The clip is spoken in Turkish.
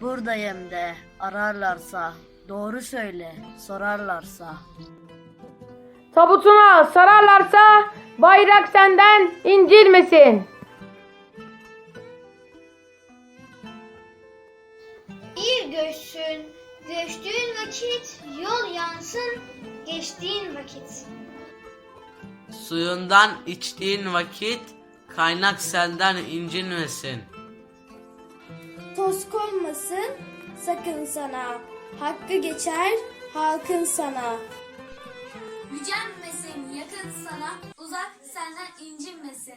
Buradayım de ararlarsa, doğru söyle sorarlarsa. Tabutuna sararlarsa bayrak senden incilmesin. Bir göçsün, göçtüğün vakit, yol yansın, geçtiğin vakit. Suyundan içtiğin vakit kaynak senden incinmesin. Toz konmasın sakın sana, hakkı geçer halkın sana. Gücenmesin yakın sana, uzak senden incinmesin.